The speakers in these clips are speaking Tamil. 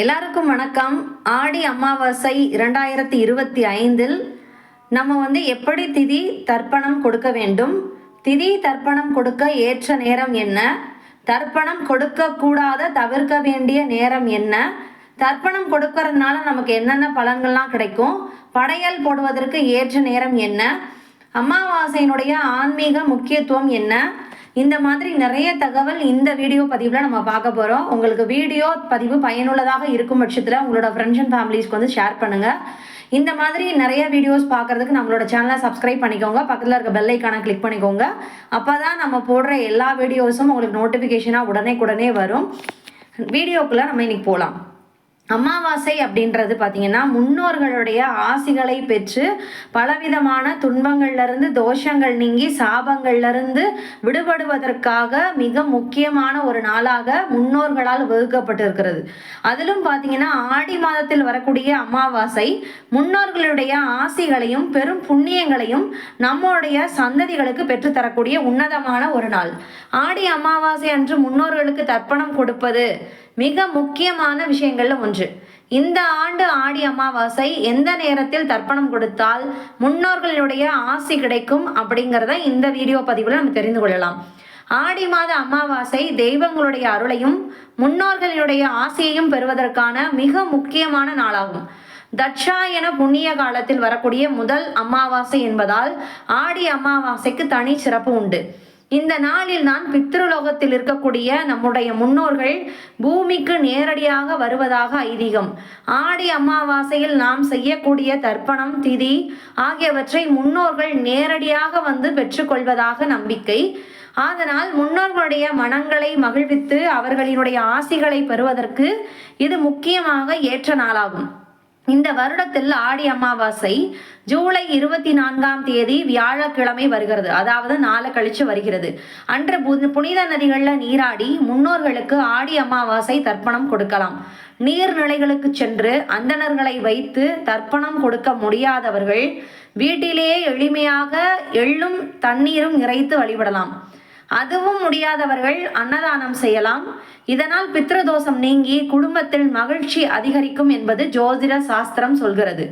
எல்லாருக்கும் வணக்கம். ஆடி அமாவாசை இரண்டாயிரத்தி இருபத்தி ஐந்தில் நம்ம வந்து எப்படி திதி தர்ப்பணம் கொடுக்க வேண்டும்? திதி தர்ப்பணம் கொடுக்க ஏற்ற நேரம் என்ன? தர்ப்பணம் கொடுக்க கூடாத தவிர்க்க வேண்டிய நேரம் என்ன? தர்ப்பணம் கொடுக்கறதுனால நமக்கு என்னென்ன பலன்கள்லாம் கிடைக்கும்? படையல் போடுவதற்கு ஏற்ற நேரம் என்ன? அமாவாசையினுடைய ஆன்மீக முக்கியத்துவம் என்ன? இந்த மாதிரி நிறைய தகவல் இந்த வீடியோ பதிவில் நம்ம பார்க்க போகிறோம் உங்களுக்கு வீடியோ பதிவு பயனுள்ளதாக இருக்கும் பட்சத்தில் உங்களோட ஃப்ரெண்ட்ஸ் அண்ட் ஃபேமிலிஸ்க்கு வந்து ஷேர் பண்ணுங்கள் இந்த மாதிரி நிறைய வீடியோஸ் பார்க்கறதுக்கு நம்மளோட சேனலை சப்ஸ்கிரைப் பண்ணிக்கோங்க. பக்கத்தில் இருக்க பெல் ஐக்கானை கிளிக் பண்ணிக்கோங்க. அப்போ தான் நம்ம போடுற எல்லா வீடியோஸும் உங்களுக்கு நோட்டிஃபிகேஷனாக உடனே உடனே வரும். வீடியோக்குள்ளே நம்ம இன்றைக்கி போகலாம் அமாவாசை அப்படின்றது பார்த்தீங்கன்னா முன்னோர்களுடைய ஆசிகளை பெற்று பலவிதமான துன்பங்கள்லேருந்து தோஷங்கள் நீங்கி சாபங்கள்லேருந்து விடுபடுவதற்காக மிக முக்கியமான ஒரு நாளாக முன்னோர்களால் வகுக்கப்பட்டிருக்கிறது. அதிலும் பார்த்தீங்கன்னா ஆடி மாதத்தில் வரக்கூடிய அமாவாசை முன்னோர்களுடைய ஆசிகளையும் பெரும் புண்ணியங்களையும் நம்முடைய சந்ததிகளுக்கு பெற்றுத்தரக்கூடிய உன்னதமான ஒரு நாள். ஆடி அமாவாசை அன்று முன்னோர்களுக்கு தர்ப்பணம் கொடுப்பது மிக முக்கியமான விஷயங்களில் ஒன்று. இந்த ஆண்டு ஆடி அமாவாசை எந்த நேரத்தில் தர்ப்பணம் கொடுத்தால் முன்னோர்களுடைய ஆசி கிடைக்கும் அப்படிங்கிறத இந்த வீடியோ பதிவில் நம்ம தெரிந்து கொள்ளலாம். ஆடி மாத அமாவாசை தெய்வங்களுடைய அருளையும் முன்னோர்களுடைய ஆசையையும் பெறுவதற்கான மிக முக்கியமான நாளாகும். தட்சாயன புண்ணிய காலத்தில் வரக்கூடிய முதல் அமாவாசை என்பதால் ஆடி அமாவாசைக்கு தனி சிறப்பு உண்டு. இந்த நாளில் தான் பித்ருலோகத்தில் இருக்கக்கூடிய நம்முடைய முன்னோர்கள் பூமிக்கு நேரடியாக வருவதாக ஐதீகம். ஆடி அமாவாசையில் நாம் செய்யக்கூடிய தர்ப்பணம் திதி ஆகியவற்றை முன்னோர்கள் நேரடியாக வந்து பெற்றுக்கொள்வதாக நம்பிக்கை. அதனால் முன்னோர்களுடைய மனங்களை மகிழ்வித்து அவர்களினுடைய ஆசிகளை பெறுவதற்கு இது முக்கியமாக ஏற்ற நாளாகும். இந்த வருடத்தில் ஆடி அமாவாசை ஜூலை இருபத்தி நான்காம் தேதி வியாழக்கிழமை வருகிறது. அதாவது நாளை கழிச்சு வருகிறது. அன்று புனித நதிகளில் நீராடி முன்னோர்களுக்கு ஆடி அமாவாசை தர்ப்பணம் கொடுக்கலாம். நீர்நிலைகளுக்கு சென்று அந்தணர்களை வைத்து தர்ப்பணம் கொடுக்க முடியாதவர்கள் வீட்டிலேயே எளிமையாக எள்ளும் தண்ணீரும் இறைத்து வழிபடலாம். அதுவும் முடியாதவர்கள் அன்னதானம் செய்யலாம். இதனால் பித்ரதோஷம் நீங்கி குடும்பத்தில் மகிழ்ச்சி அதிகரிக்கும் என்பது ஜோதிட சாஸ்திரம் சொல்கிறது.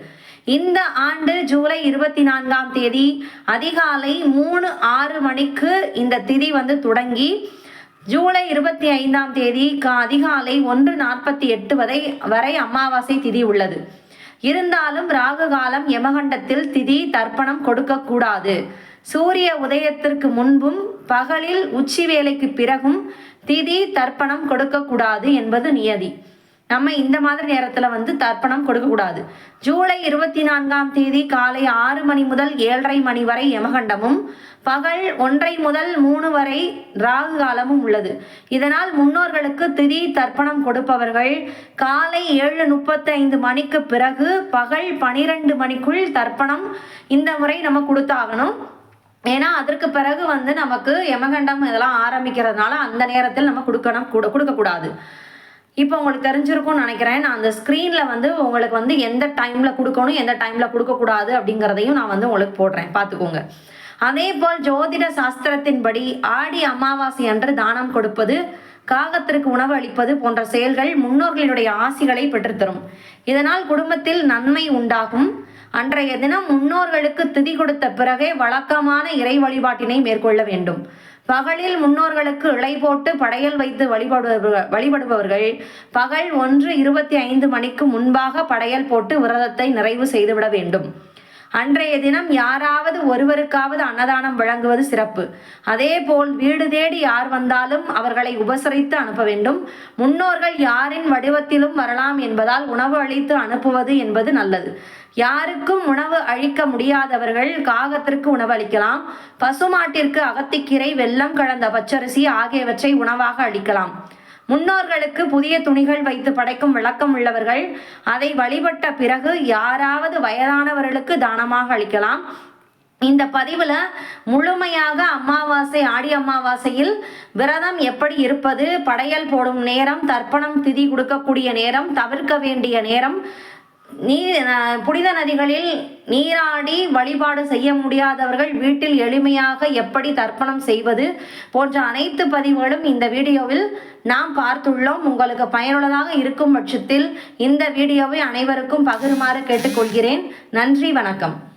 இந்த ஆண்டு ஜூலை இருபத்தி நான்காம் தேதி அதிகாலை மூணு ஆறு மணிக்கு இந்த திதி வந்து தொடங்கி ஜூலை இருபத்தி ஐந்தாம் தேதி கா அதிகாலை ஒன்று நாற்பத்தி எட்டு வரை வரை அமாவாசை திதி உள்ளது. இருந்தாலும் ராகு காலம் யமகண்டத்தில் திதி தர்ப்பணம் கொடுக்கக்கூடாது. சூரிய உதயத்திற்கு முன்பும் பகலில் உச்சி வேலைக்கு பிறகும் திதி தர்ப்பணம் கொடுக்கக்கூடாது என்பது நியதி. நம்ம இந்த மாதிரி நேரத்தில் வந்து தர்ப்பணம் கொடுக்கக்கூடாது. ஜூலை இருபத்தி நான்காம் தேதி காலை ஆறு மணி முதல் ஏழரை மணி வரை யமகண்டமும் பகல் ஒன்றை முதல் மூணு வரை ராகு காலமும் உள்ளது. இதனால் முன்னோர்களுக்கு திதி தர்ப்பணம் கொடுப்பவர்கள் காலை ஏழு முப்பத்தைந்து மணிக்கு பிறகு பகல் பனிரெண்டு மணிக்குள் தர்ப்பணம் இந்த முறை நம்ம கொடுத்தாகணும். ஏன்னா அதற்கு பிறகு வந்து நமக்கு யமகண்டம் இதெல்லாம் ஆரம்பிக்கிறதுனால அந்த நேரத்தில் நம்ம கொடுக்கணும் கூட கொடுக்கக்கூடாது. இப்போ உங்களுக்கு தெரிஞ்சிருக்கும்னு நினைக்கிறேன். நான் அந்த ஸ்க்ரீனில் வந்து உங்களுக்கு வந்து எந்த டைமில் கொடுக்கணும் எந்த டைமில் கொடுக்கக்கூடாது அப்படிங்கிறதையும் நான் வந்து உங்களுக்கு போடுறேன். பார்த்துக்கோங்க. அதே போல் ஜோதிட சாஸ்திரத்தின்படி ஆடி அமாவாசை அன்று தானம் கொடுப்பது காகத்திற்கு உணவு அளிப்பது போன்ற செயல்கள் முன்னோர்களுடைய ஆசிகளை பெற்றுத்தரும். இதனால் குடும்பத்தில் நன்மை உண்டாகும். அன்றைய தினம் முன்னோர்களுக்கு திதி கொடுத்த பிறகே வழக்கமான இறை வழிபாட்டினை மேற்கொள்ள வேண்டும். பகலில் முன்னோர்களுக்கு இலை போட்டு படையல் வைத்து வழிபடுபவர்கள் வழிபடுபவர்கள் பகல் ஒன்று இருபத்தி ஐந்து மணிக்கு முன்பாக படையல் போட்டு விரதத்தை நிறைவு செய்துவிட வேண்டும். அன்றைய தினம் யாராவது ஒருவருக்காவது அன்னதானம் வழங்குவது சிறப்பு. அதே போல் வீடு தேடி யார் வந்தாலும் அவர்களை உபசரித்து அனுப்ப வேண்டும். முன்னோர்கள் யாரின் வடிவத்திலும் வரலாம் என்பதால் உணவு அளித்து அனுப்புவது என்பது நல்லது. யாருக்கும் உணவு அழிக்க முடியாதவர்கள் காகத்திற்கு உணவு அளிக்கலாம். பசுமாட்டிற்கு அகத்திக்கீரை வெல்லம் கலந்த பச்சரிசி ஆகியவற்றை உணவாக அளிக்கலாம். முன்னோர்களுக்கு புதிய துணிகள் வைத்து படைக்கும் விளக்கம் உள்ளவர்கள் அதை வழிபட்ட பிறகு யாராவது வயதானவர்களுக்கு தானமாக அளிக்கலாம். இந்த பதிவில் முழுமையாக அமாவாசை ஆடி அமாவாசையில் விரதம் எப்படி இருப்பது படையல் போடும் நேரம் தர்ப்பணம் திதி கொடுக்கக்கூடிய நேரம் தவிர்க்க வேண்டிய நேரம் நீர் புனித நதிகளில் நீராடி வழிபாடு செய்ய முடியாதவர்கள் வீட்டில் எளிமையாக எப்படி தர்ப்பணம் செய்வது போன்ற அனைத்து பதிவுகளும் இந்த வீடியோவில் நாம் பார்த்துள்ளோம். உங்களுக்கு பயனுள்ளதாக இருக்கும் பட்சத்தில் இந்த வீடியோவை அனைவருக்கும் பகிருமாறு கேட்டுக்கொள்கிறேன். நன்றி வணக்கம்.